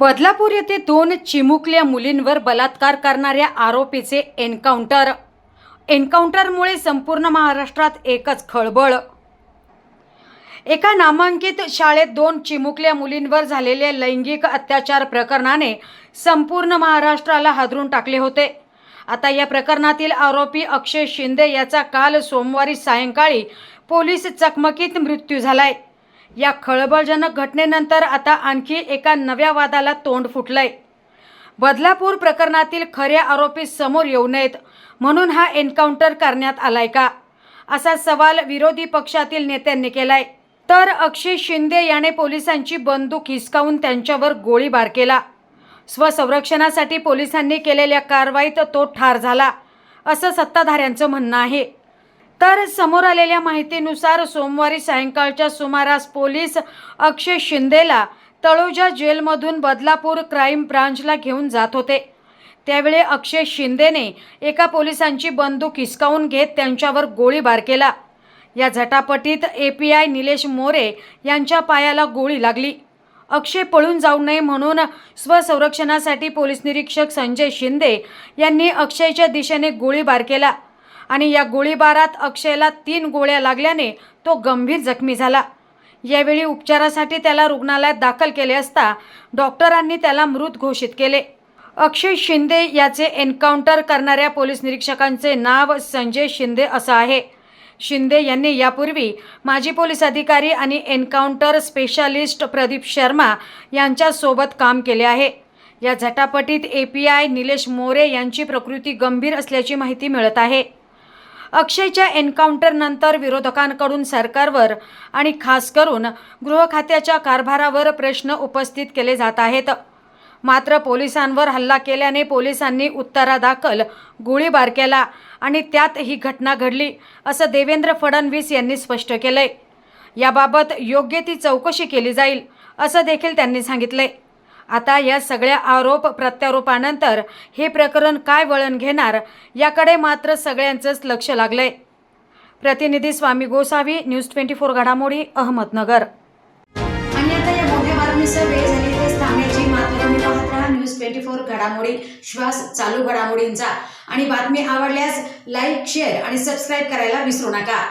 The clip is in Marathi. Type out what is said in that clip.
बदलापूर येथे दोन चिमुकल्या मुलींवर बलात्कार करणाऱ्या आरोपीचे एन्काउंटर. एन्काउंटरमुळे संपूर्ण महाराष्ट्रात एकच खळबळ. एका नामांकित शाळेत दोन चिमुकल्या मुलींवर झालेल्या लैंगिक अत्याचार प्रकरणाने संपूर्ण महाराष्ट्राला हादरून टाकले होते. आता या प्रकरणातील आरोपी अक्षय शिंदे याचा काल सोमवारी सायंकाळी पोलीस चकमकीत मृत्यू झालाय. या खळबळजनक घटनेनंतर आता आणखी एका नव्या वादाला तोंड फुटलंय. बदलापूर प्रकरणातील खरे आरोपी समोर येऊ नयेत म्हणून हा एन्काउंटर करण्यात आलाय का? असा सवाल विरोधी पक्षातील नेत्यांनी केलाय. तर अक्षय शिंदे याने पोलिसांची बंदूक हिसकावून त्यांच्यावर गोळीबार केला. स्वसंरक्षणासाठी पोलिसांनी केलेल्या कारवाईत तो ठार झाला असं सत्ताधाऱ्यांचं म्हणणं आहे. तर समोर आलेल्या माहितीनुसार सोमवारी सायंकाळच्या सुमारास पोलीस अक्षय शिंदेला तळोजा जेलमधून बदलापूर क्राईम ब्रांचला घेऊन जात होते. त्यावेळी अक्षय शिंदेने एका पोलिसांची बंदूक हिसकावून घेत त्यांच्यावर गोळीबार केला. या झटापटीत A P I Nilesh More यांच्या पायाला गोळी लागली. अक्षय पळून जाऊ नये म्हणून स्वसंरक्षणासाठी पोलीस निरीक्षक संजय शिंदे यांनी अक्षयच्या दिशेने गोळीबार केला. आणि या गोळीबारात अक्षयला तीन गोळ्या लागल्याने तो गंभीर जखमी झाला. यावेळी उपचारासाठी त्याला रुग्णालयात दाखल केले असता डॉक्टरांनी त्याला मृत घोषित केले. अक्षय शिंदे याचे एन्काउंटर करणाऱ्या पोलीस निरीक्षकांचे नाव संजय शिंदे असं आहे. शिंदे यांनी यापूर्वी माजी पोलीस अधिकारी आणि एन्काउंटर स्पेशालिस्ट प्रदीप शर्मा यांच्यासोबत काम केले आहे. या झटापटीत A P I Nilesh More यांची प्रकृती गंभीर असल्याची माहिती मिळत आहे. अक्षयच्या एन्काउंटरनंतर विरोधकांकडून सरकारवर आणि खास करून गृह खात्याच्या कारभारावर प्रश्न उपस्थित केले जात आहेत. मात्र पोलिसांवर हल्ला केल्याने पोलिसांनी उत्तरादाखल गोळीबार केला आणि त्यात ही घटना घडली असं देवेंद्र फडणवीस यांनी स्पष्ट केलंय. याबाबत योग्य ती चौकशी केली जाईल असं देखील त्यांनी सांगितलंय. आता या सगळ्या आरोप प्रत्यारोपानंतर हे प्रकरण काय वळण घेणार याकडे मात्र सगळ्यांचंच लक्ष लागलंय. प्रतिनिधी Swami Gosavi news twenty four घडामोडी अहमदनगर. आणि आता या मोठ्या बातमीसह वेळ झाली ते थांबण्याची मात्र तुम्ही पाहत राहा. न्यूज ट्वेंटी फोर घडामोडी श्वास चालू घडामोडींचा. आणि बातमी आवडल्यास लाईक शेअर आणि सबस्क्राईब करायला विसरू नका.